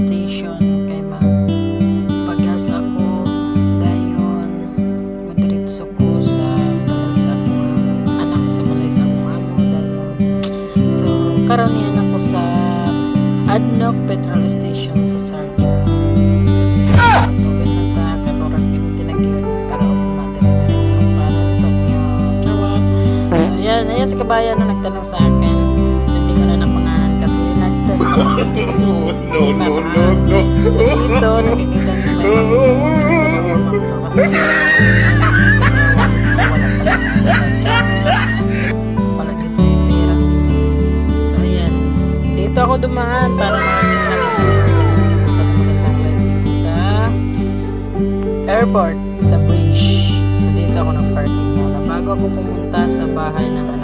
station kay ma pagas ako dayon madiretso ko sa malaysa ko anak sa malaysa ko amo dayon so karon yan ako sa Adnoc petrol station sa Sarja so, ah! Ayan, ayan sa kabayan na nagtanong sa akin no, no, no, no. Dito, yung palagit sa pera. So, ayan. Dito ako dumaan para sa airport, sa bridge. So, dito ako ng parking muna. Bago ako pumunta sa bahay ng